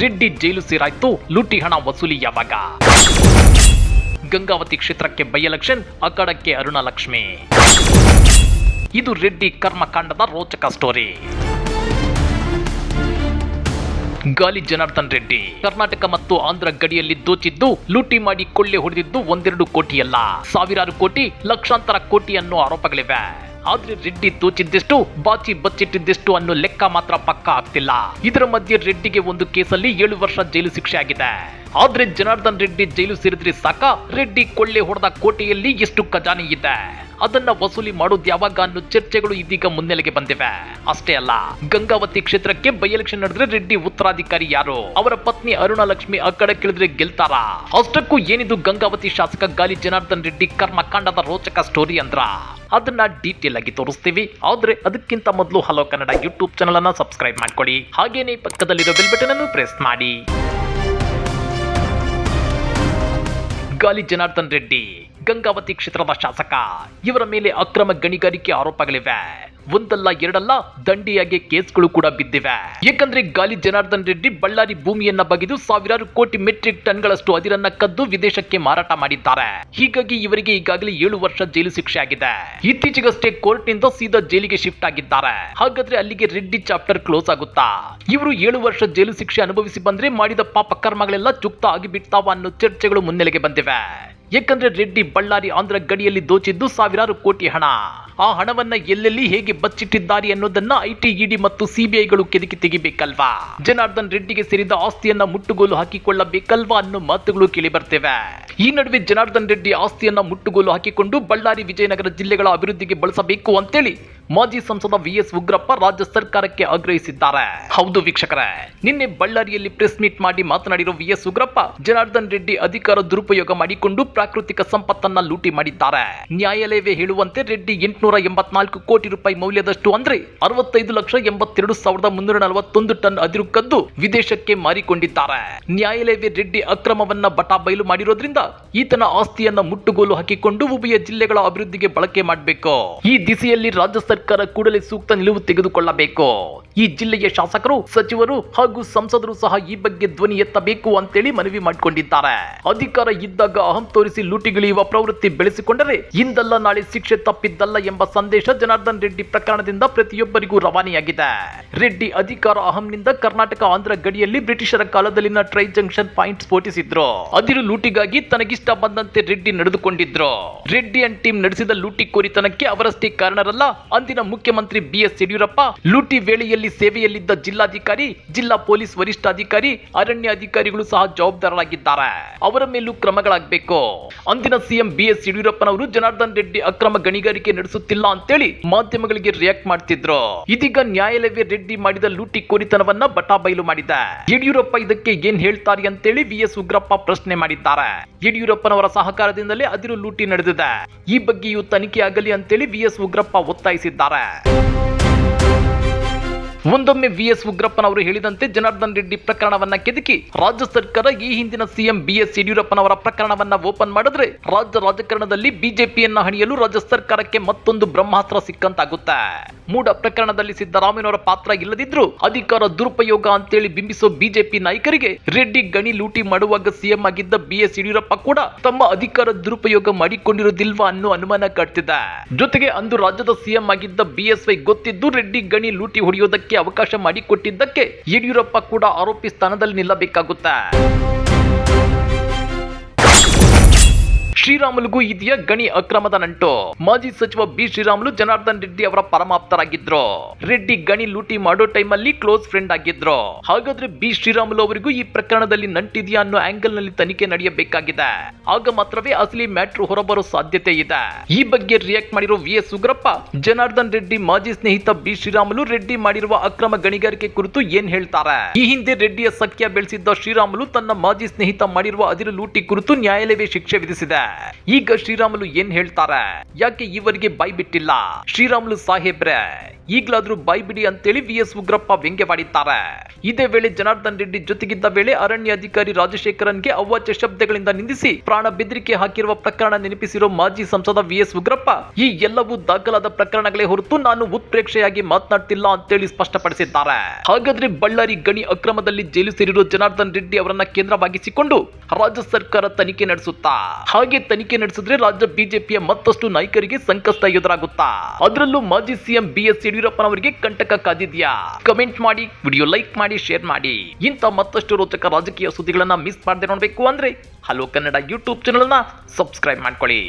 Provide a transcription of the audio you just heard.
ರೆಡ್ಡಿ ಜೈಲು ಸೇರಾಯ್ತು, ಲೂಟಿ ಹಣ ವಸೂಲಿ ಯಾವಾಗ? ಗಂಗಾವತಿ ಕ್ಷೇತ್ರಕ್ಕೆ ಬೈ ಎಲೆಕ್ಷನ್ ಅಖಾಡಕ್ಕೆ ಅರುಣ ಲಕ್ಷ್ಮಿ. ಇದು ರೆಡ್ಡಿ ಕರ್ಮಕಾಂಡದ ರೋಚಕ ಸ್ಟೋರಿ ಗಾಲಿ ಜನಾರ್ದನ್ ರೆಡ್ಡಿ, ಕರ್ನಾಟಕ ಮತ್ತು ಆಂಧ್ರ ಗಡಿಯಲ್ಲಿ ದೋಚಿದ್ದು, ಲೂಟಿ ಮಾಡಿ ಕೊಳ್ಳೆ ಹೊಡೆದಿದ್ದು ಒಂದೆರಡು ಕೋಟಿಯಲ್ಲ. ಸಾವಿರಾರು ಕೋಟಿ, ಲಕ್ಷಾಂತರ ಕೋಟಿ ಅನ್ನೋ ಆರೋಪಗಳಿವೆ. ಆದ್ರೆ ರೆಡ್ಡಿ ತೋಚಿದ್ದೆಷ್ಟು ಬಾಚಿ ಬಚ್ಚಿಟ್ಟಿದ್ದೆಷ್ಟು ಅನ್ನೋ ಲೆಕ್ಕ ಮಾತ್ರ ಪಕ್ಕ ಆಗ್ತಿಲ್ಲ. ಇದರ ಮಧ್ಯೆ ರೆಡ್ಡಿಗೆ ಒಂದು ಕೇಸಲ್ಲಿ ಏಳು ವರ್ಷ ಜೈಲು ಶಿಕ್ಷೆ ಆಗಿದೆ. ಆದ್ರೆ ಜನಾರ್ದನ್ ರೆಡ್ಡಿ ಜೈಲು ಸೇರಿದ್ರೆ ಸಾಕ? ರೆಡ್ಡಿ ಕೊಳ್ಳೆ ಹೊಡೆದ ಕೋಟೆಯಲ್ಲಿ ಎಷ್ಟು ಖಜಾನೆ ಇದೆ? ಅದನ್ನ ವಸೂಲಿ ಮಾಡೋದು ಯಾವಾಗ ಅನ್ನೋ ಚರ್ಚೆಗಳು ಇದೀಗ ಮುನ್ನೆಲೆಗೆ ಬಂದಿವೆ. ಅಷ್ಟೇ ಅಲ್ಲ, ಗಂಗಾವತಿ ಕ್ಷೇತ್ರಕ್ಕೆ ಬೈ ಎಲೆಕ್ಷನ್ ನಡೆದ್ರೆ ರೆಡ್ಡಿ ಉತ್ತರಾಧಿಕಾರಿ ಯಾರು? ಅವರ ಪತ್ನಿ ಅರುಣ ಲಕ್ಷ್ಮಿ ಅಕ್ಕಡೆ ಕಡೆ ಕೇಳಿದ್ರೆ ಗೆಲ್ತಾರ? ಅಷ್ಟಕ್ಕೂ ಏನಿದು ಗಂಗಾವತಿ ಶಾಸಕ ಗಾಲಿ ಜನಾರ್ದನ್ ರೆಡ್ಡಿ ಕರ್ಮಕಾಂಡದ ರೋಚಕ ಸ್ಟೋರಿ ಅಂದ್ರ? ಅದನ್ನ ಡೀಟೇಲ್ ಆಗಿ ತೋರಿಸ್ತೀವಿ. ಆದ್ರೆ ಅದಕ್ಕಿಂತ ಮೊದಲು ಹಲೋ ಕನ್ನಡ ಯೂಟ್ಯೂಬ್ ಚಾನಲ್ ಅನ್ನ ಸಬ್ಸ್ಕ್ರೈಬ್ ಮಾಡ್ಕೊಳ್ಳಿ ಹಾಗೇನೆ ಪಕ್ಕದಲ್ಲಿರೋ ಬೆಲ್ ಬಟನ್ ಅನ್ನು ಪ್ರೆಸ್ ಮಾಡಿ. ಗಾಲಿ ಜನಾರ್ದನ್ ರೆಡ್ಡಿ ಗಂಗಾವತಿ ಕ್ಷೇತ್ರದ ಶಾಸಕ. ಇವರ ಮೇಲೆ ಅಕ್ರಮ ಗಣಿಗಾರಿಕೆ ಆರೋಪಗಳಿವೆ. ಒಂದಲ್ಲ ಎರಡಲ್ಲ ದಂಡಿಯಾಗಿ ಕೇಸ್ಗಳು ಕೂಡ ಬಿದ್ದಿವೆ. ಏಕೆಂದ್ರೆ ಗಾಲಿ ಜನಾರ್ದನ್ ರೆಡ್ಡಿ ಬಳ್ಳಾರಿ ಭೂಮಿಯನ್ನ ಬಗೆದು ಸಾವಿರಾರು ಕೋಟಿ ಮೆಟ್ರಿಕ್ ಟನ್ಗಳಷ್ಟು ಅದಿರನ್ನ ಕದ್ದು ವಿದೇಶಕ್ಕೆ ಮಾರಾಟ ಮಾಡಿದ್ದಾರೆ. ಹೀಗಾಗಿ ಇವರಿಗೆ ಈಗಾಗಲೇ ಏಳು ವರ್ಷ ಜೈಲು ಶಿಕ್ಷೆ ಆಗಿದೆ. ಇತ್ತೀಚೆಗಷ್ಟೇ ಕೋರ್ಟ್ನಿಂದ ಸೀದಾ ಜೈಲಿಗೆ ಶಿಫ್ಟ್ ಆಗಿದ್ದಾರೆ. ಹಾಗಾದ್ರೆ ಅಲ್ಲಿಗೆ ರೆಡ್ಡಿ ಚಾಪ್ಟರ್ ಕ್ಲೋಸ್ ಆಗುತ್ತಾ? ಇವರು ಏಳು ವರ್ಷ ಜೈಲು ಶಿಕ್ಷೆ ಅನುಭವಿಸಿ ಬಂದ್ರೆ ಮಾಡಿದ ಪಾಪ ಕರ್ಮಗಳೆಲ್ಲ ಚುಕ್ತ ಆಗಿ ಬಿಡ್ತಾವ ಅನ್ನೋ ಚರ್ಚೆಗಳು ಮುನ್ನೆಲೆಗೆ ಬಂದಿವೆ. ಯಾಕಂದ್ರೆ ರೆಡ್ಡಿ ಬಳ್ಳಾರಿ ಆಂಧ್ರ ಗಡಿಯಲ್ಲಿ ದೋಚಿದ್ದು ಸಾವಿರಾರು ಕೋಟಿ ಹಣ. ಆ ಹಣವನ್ನ ಎಲ್ಲೆಲ್ಲಿ ಹೇಗೆ ಬಚ್ಚಿಟ್ಟಿದ್ದಾರೆ ಅನ್ನೋದನ್ನ ಐಟಿ ಇಡಿ ಮತ್ತು ಸಿಬಿಐಗಳು ಕೆದಕಿ ತೆಗಿಬೇಕಲ್ವಾ? ಜನಾರ್ದನ್ ರೆಡ್ಡಿಗೆ ಸೇರಿದ ಆಸ್ತಿಯನ್ನ ಮುಟ್ಟುಗೋಲು ಹಾಕಿಕೊಳ್ಳಬೇಕಲ್ವಾ ಅನ್ನೋ ಮಾತುಗಳು ಕೇಳಿ ಬರ್ತೇವೆ ಈ ನಡುವೆ ಜನಾರ್ದನ್ ರೆಡ್ಡಿ ಆಸ್ತಿಯನ್ನ ಮುಟ್ಟುಗೋಲು ಹಾಕಿಕೊಂಡು ಬಳ್ಳಾರಿ ವಿಜಯನಗರ ಜಿಲ್ಲೆಗಳ ಅಭಿವೃದ್ಧಿಗೆ ಬಳಸಬೇಕು ಅಂತೇಳಿ ಮಾಜಿ ಸಂಸದ ವಿ ಎಸ್ ಉಗ್ರಪ್ಪ ರಾಜ್ಯ ಸರ್ಕಾರಕ್ಕೆ ಆಗ್ರಹಿಸಿದ್ದಾರೆ. ಹೌದು ವೀಕ್ಷಕರೇ, ನಿನ್ನೆ ಬಳ್ಳಾರಿಯಲ್ಲಿ ಪ್ರೆಸ್ ಮೀಟ್ ಮಾಡಿ ಮಾತನಾಡಿರುವ ವಿ ಎಸ್ ಉಗ್ರಪ್ಪ, ಜನಾರ್ದನ್ ರೆಡ್ಡಿ ಅಧಿಕಾರ ದುರುಪಯೋಗ ಮಾಡಿಕೊಂಡು ಪ್ರಾಕೃತಿಕ ಸಂಪತ್ತನ್ನ ಲೂಟಿ ಮಾಡಿದ್ದಾರೆ. ನ್ಯಾಯಾಲಯವೇ ಹೇಳುವಂತೆ ರೆಡ್ಡಿ ಎಂಟುನೂರ ಎಂಬತ್ನಾಲ್ಕು ಕೋಟಿ ರೂಪಾಯಿ ಮೌಲ್ಯದಷ್ಟು ಅಂದ್ರೆ ಅರವತ್ತೈದು ಲಕ್ಷ ಎಂಬತ್ತೆರಡು ಸಾವಿರದ ಮುನ್ನೂರ ನಲವತ್ತೊಂದು ಟನ್ ಅದಿರು ಕದ್ದು ವಿದೇಶಕ್ಕೆ ಮಾರಿಕೊಂಡಿದ್ದಾರೆ. ನ್ಯಾಯಾಲಯವೇ ರೆಡ್ಡಿ ಅಕ್ರಮವನ್ನ ಬಟಾಬೈಲು ಮಾಡಿರೋದ್ರಿಂದ ಈತನ ಆಸ್ತಿಯನ್ನ ಮುಟ್ಟುಗೋಲು ಹಾಕಿಕೊಂಡು ಉಭಯ ಜಿಲ್ಲೆಗಳ ಅಭಿವೃದ್ಧಿಗೆ ಬಳಕೆ ಮಾಡಬೇಕು. ಈ ದಿಸೆಯಲ್ಲಿ ರಾಜ್ಯ ಸರ್ಕಾರ ಕೂಡಲೇ ಸೂಕ್ತ ನಿಲುವು ತೆಗೆದುಕೊಳ್ಳಬೇಕು. ಈ ಜಿಲ್ಲೆಯ ಶಾಸಕರು, ಸಚಿವರು ಹಾಗೂ ಸಂಸದರು ಸಹ ಈ ಬಗ್ಗೆ ಧ್ವನಿ ಎತ್ತಬೇಕು ಅಂತೇಳಿ ಮನವಿ ಮಾಡಿಕೊಂಡಿದ್ದಾರೆ. ಅಧಿಕಾರ ಇದ್ದಾಗ ಅಹಂ ತೋರಿಸಿ ಲೂಟಿಗಿಳಿಯುವ ಪ್ರವೃತ್ತಿ ಬೆಳೆಸಿಕೊಂಡರೆ ಇಂದಲ್ಲ ನಾಳೆ ಶಿಕ್ಷೆ ತಪ್ಪಿದ್ದಲ್ಲ ಎಂಬ ಸಂದೇಶ ಜನಾರ್ದನ್ ರೆಡ್ಡಿ ಪ್ರಕರಣದಿಂದ ಪ್ರತಿಯೊಬ್ಬರಿಗೂ ರವಾನೆಯಾಗಿದೆ. ರೆಡ್ಡಿ ಅಧಿಕಾರ ಅಹಂನಿಂದ ಕರ್ನಾಟಕ ಆಂಧ್ರ ಗಡಿಯಲ್ಲಿ ಬ್ರಿಟಿಷರ ಕಾಲದಲ್ಲಿನ ಟ್ರೈ ಜಂಕ್ಷನ್ ಪಾಯಿಂಟ್ ಸ್ಫೋಟಿಸಿದ್ರು. ಅದಿರು ಲೂಟಿಗಾಗಿ ತನಗಿಷ್ಟ ಬಂದಂತೆ ರೆಡ್ಡಿ ನಡೆದುಕೊಂಡಿದ್ರು. ರೆಡ್ಡಿ ಅಂಡ್ ಟೀಮ್ ನಡೆಸಿದ ಲೂಟಿ ಕೋರಿತನಕ್ಕೆ ಅವರಷ್ಟೇ ಕಾರಣರಲ್ಲ, ಅಂದಿನ ಮುಖ್ಯಮಂತ್ರಿ ಬಿ ಎಸ್ ಯಡಿಯೂರಪ್ಪ ಲೂಟಿ ವೇಳೆಯಲ್ಲಿ ಸೇವೆಯಲ್ಲಿದ್ದ ಜಿಲ್ಲಾಧಿಕಾರಿ, ಜಿಲ್ಲಾ ಪೊಲೀಸ್ ವರಿಷ್ಠಾಧಿಕಾರಿ ಅರಣ್ಯ ಅಧಿಕಾರಿಗಳು ಸಹ ಜವಾಬ್ದಾರರಾಗಿದ್ದಾರೆ. ಅವರ ಮೇಲೂ ಕ್ರಮಗಳಾಗಬೇಕು. ಅಂದಿನ ಸಿಎಂ ಬಿ ಎಸ್ ಯಡಿಯೂರಪ್ಪನವರು ಜನಾರ್ದನ್ ರೆಡ್ಡಿ ಅಕ್ರಮ ಗಣಿಗಾರಿಕೆ ನಡೆಸುತ್ತಿಲ್ಲ ಅಂತೇಳಿ ಮಾಧ್ಯಮಗಳಿಗೆ ರಿಯಾಕ್ಟ್ ಮಾಡ್ತಿದ್ರು. ಇದೀಗ ನ್ಯಾಯಾಲಯವೇ ರೆಡ್ಡಿ ಮಾಡಿದ ಲೂಟಿ ಕೋರಿತನವನ್ನ ಬಟಾಬೈಲು ಮಾಡಿದೆ. ಯಡಿಯೂರಪ್ಪ ಇದಕ್ಕೆ ಏನ್ ಹೇಳ್ತಾರೆ ಅಂತೇಳಿ ವಿ ಎಸ್ ಉಗ್ರಪ್ಪ ಪ್ರಶ್ನೆ ಮಾಡಿದ್ದಾರೆ. ಯಡಿಯೂರಪ್ಪನವರ ಸಹಕಾರದಿಂದಲೇ ಅದಿರು ಲೂಟಿ ನಡೆದಿದೆ. ಈ ಬಗ್ಗೆಯೂ ತನಿಖೆ ಆಗಲಿ ಅಂತೇಳಿ ವಿ ಎಸ್ ಉಗ್ರಪ್ಪ ಒತ್ತಾಯಿಸಿದ್ದಾರೆ. ಒಂದೊಮ್ಮೆ ವಿ ಎಸ್ ಉಗ್ರಪ್ಪನವರು ಹೇಳಿದಂತೆ ಜನಾರ್ದನ್ ರೆಡ್ಡಿ ಪ್ರಕರಣವನ್ನ ಕೆದಕಿ ರಾಜ್ಯ ಸರ್ಕಾರ ಈ ಹಿಂದಿನ ಸಿಎಂ ಬಿ ಎಸ್ ಯಡಿಯೂರಪ್ಪನವರ ಪ್ರಕರಣವನ್ನ ಓಪನ್ ಮಾಡಿದ್ರೆ ರಾಜ್ಯ ರಾಜಕಾರಣದಲ್ಲಿ ಬಿಜೆಪಿಯನ್ನ ಹಣಿಯಲು ರಾಜ್ಯ ಸರ್ಕಾರಕ್ಕೆ ಮತ್ತೊಂದು ಬ್ರಹ್ಮಾಸ್ತ್ರ ಸಿಕ್ಕಂತಾಗುತ್ತೆ. ಮೂಡ ಪ್ರಕರಣದಲ್ಲಿ ಸಿದ್ದರಾಮಯ್ಯನವರ ಪಾತ್ರ ಇಲ್ಲದಿದ್ರು ಅಧಿಕಾರ ದುರುಪಯೋಗ ಅಂತೇಳಿ ಬಿಂಬಿಸೋ ಬಿಜೆಪಿ ನಾಯಕರಿಗೆ ರೆಡ್ಡಿ ಗಣಿ ಲೂಟಿ ಮಾಡುವಾಗ ಸಿಎಂ ಆಗಿದ್ದ ಬಿ ಎಸ್ ಯಡಿಯೂರಪ್ಪ ಕೂಡ ತಮ್ಮ ಅಧಿಕಾರ ದುರುಪಯೋಗ ಮಾಡಿಕೊಂಡಿರುವುದಿಲ್ವಾ ಅನ್ನೋ ಅನುಮಾನ ಕಟ್ಟಿದೆ ಜೊತೆಗೆ ಅಂದು ರಾಜ್ಯದ ಸಿಎಂ ಆಗಿದ್ದ ಬಿಎಸ್ವೈ ಗೊತ್ತಿದ್ದು ರೆಡ್ಡಿ ಗಣಿ ಲೂಟಿ ಹೊಡೆಯೋದಕ್ಕೆ ಅವಕಾಶ ಮಾಡಿಕೊಟ್ಟಿದ್ದಕ್ಕೆ ಯಡಿಯೂರಪ್ಪ ಕೂಡ ಆರೋಪಿ ಸ್ಥಾನದಲ್ಲಿ ನಿಲ್ಲಬೇಕಾಗುತ್ತೆ. ಶ್ರೀರಾಮುಲುಗೂ ಇದೆಯಾ ಗಣಿ ಅಕ್ರಮದ ನಂಟು. ಮಾಜಿ ಸಚಿವ ಬಿ ಶ್ರೀರಾಮುಲು ಜನಾರ್ದನ್ ರೆಡ್ಡಿ ಅವರ ಪರಮಾಪ್ತರಾಗಿದ್ರು. ರೆಡ್ಡಿ ಗಣಿ ಲೂಟಿ ಮಾಡೋ ಟೈಮಲ್ಲಿ ಕ್ಲೋಸ್ ಫ್ರೆಂಡ್ ಆಗಿದ್ರು. ಹಾಗಾದ್ರೆ ಬಿ ಶ್ರೀರಾಮುಲು ಅವರಿಗೂ ಈ ಪ್ರಕರಣದಲ್ಲಿ ನಂಟಿದೆಯಾ ಅನ್ನೋ ಆಂಗಲ್ನಲ್ಲಿ ತನಿಖೆ ನಡೆಯಬೇಕಾಗಿದೆ. ಆಗ ಮಾತ್ರವೇ ಅಸಲಿ ಮ್ಯಾಟ್ರು ಹೊರಬರೋ ಸಾಧ್ಯತೆ ಇದೆ. ಈ ಬಗ್ಗೆ ರಿಯಾಕ್ಟ್ ಮಾಡಿರೋ ವಿ ಎಸ್ ಉಗ್ರಪ್ಪ, ಜನಾರ್ದನ್ ರೆಡ್ಡಿ ಮಾಜಿ ಸ್ನೇಹಿತ ಬಿ ಶ್ರೀರಾಮುಲು ರೆಡ್ಡಿ ಮಾಡಿರುವ ಅಕ್ರಮ ಗಣಿಗಾರಿಕೆ ಕುರಿತು ಏನ್ ಹೇಳ್ತಾರೆ? ಈ ಹಿಂದೆ ರೆಡ್ಡಿಯ ಸಖ್ಯ ಬೆಳೆಸಿದ್ದ ಶ್ರೀರಾಮುಲು ತನ್ನ ಮಾಜಿ ಸ್ನೇಹಿತ ಮಾಡಿರುವ ಅದಿರು ಲೂಟಿ ಕುರಿತು ನ್ಯಾಯಾಲಯವೇ ಶಿಕ್ಷೆ ವಿಧಿಸಿದೆ. ಈಗ ಶ್ರೀರಾಮುಲು ಏನ್ ಹೇಳ್ತಾರೆ? ಯಾಕೆ ಇವರಿಗೆ ಬೈ ಬಿಟ್ಟಿಲ್ಲ ಶ್ರೀರಾಮುಲು ಸಾಹೇಬ್ರೆ ಈಗ್ಲಾದ್ರೂ ಬಾಯ್ ಬಿಡಿ ಅಂತೇಳಿ ವಿ ಎಸ್ ಉಗ್ರಪ್ಪ ವ್ಯಂಗ್ಯವಾಡಿದ್ದಾರೆ. ಇದೇ ವೇಳೆ ಜನಾರ್ದನ್ ರೆಡ್ಡಿ ಜೊತೆಗಿದ್ದ ವೇಳೆ ಅರಣ್ಯ ಅಧಿಕಾರಿ ರಾಜಶೇಖರನ್ಗೆ ಅವಾಚ್ಯ ಶಬ್ದಗಳಿಂದ ನಿಂದಿಸಿ ಪ್ರಾಣ ಬೆದರಿಕೆ ಹಾಕಿರುವ ಪ್ರಕರಣ ನೆನಪಿಸಿರೋ ಮಾಜಿ ಸಂಸದ ವಿ ಎಸ್ ಉಗ್ರಪ್ಪ, ಈ ಎಲ್ಲವೂ ದಾಖಲಾದ ಪ್ರಕರಣಗಳೇ ಹೊರತು ನಾನು ಉತ್ಪ್ರೇಕ್ಷೆಯಾಗಿ ಮಾತನಾಡ್ತಿಲ್ಲ ಅಂತೇಳಿ ಸ್ಪಷ್ಟಪಡಿಸಿದ್ದಾರೆ. ಹಾಗಾದ್ರೆ ಬಳ್ಳಾರಿ ಗಣಿ ಅಕ್ರಮದಲ್ಲಿ ಜೈಲು ಸೇರಿರೋ ಜನಾರ್ದನ್ ರೆಡ್ಡಿ ಅವರನ್ನ ಕೇಂದ್ರವಾಗಿಸಿಕೊಂಡು ರಾಜ್ಯ ಸರ್ಕಾರ ತನಿಖೆ ನಡೆಸುತ್ತಾ? ಹಾಗೆ ತನಿಖೆ ನಡೆಸಿದ್ರೆ ರಾಜ್ಯ ಬಿಜೆಪಿಯ ಮತ್ತಷ್ಟು ನಾಯಕರಿಗೆ ಸಂಕಷ್ಟ ಎದುರಾಗುತ್ತಾ? ಅದರಲ್ಲೂ ಮಾಜಿ ಸಿಎಂ ಬಿ ಎಸ್ ಯಡಿಯೂರಪ್ಪನವರಿಗೆ ಕಂಟಕ ಕಾದಿದ್ಯಾ? ಕಮೆಂಟ್ ಮಾಡಿ ವಿಡಿಯೋ ಲೈಕ್ ಮಾಡಿ ಶೇರ್ ಮಾಡಿ. ಇಂಥ ಮತ್ತಷ್ಟು ರೋಚಕ ರಾಜಕೀಯ ಸುದ್ದಿಗಳನ್ನ ಮಿಸ್ ಮಾಡದೆ ನೋಡಬೇಕು ಅಂದ್ರೆ ಹಲೋ ಕನ್ನಡ ಯೂಟ್ಯೂಬ್ ಚಾನೆಲ್ನ ಸಬ್ಸ್ಕ್ರೈಬ್ ಮಾಡ್ಕೊಳ್ಳಿ.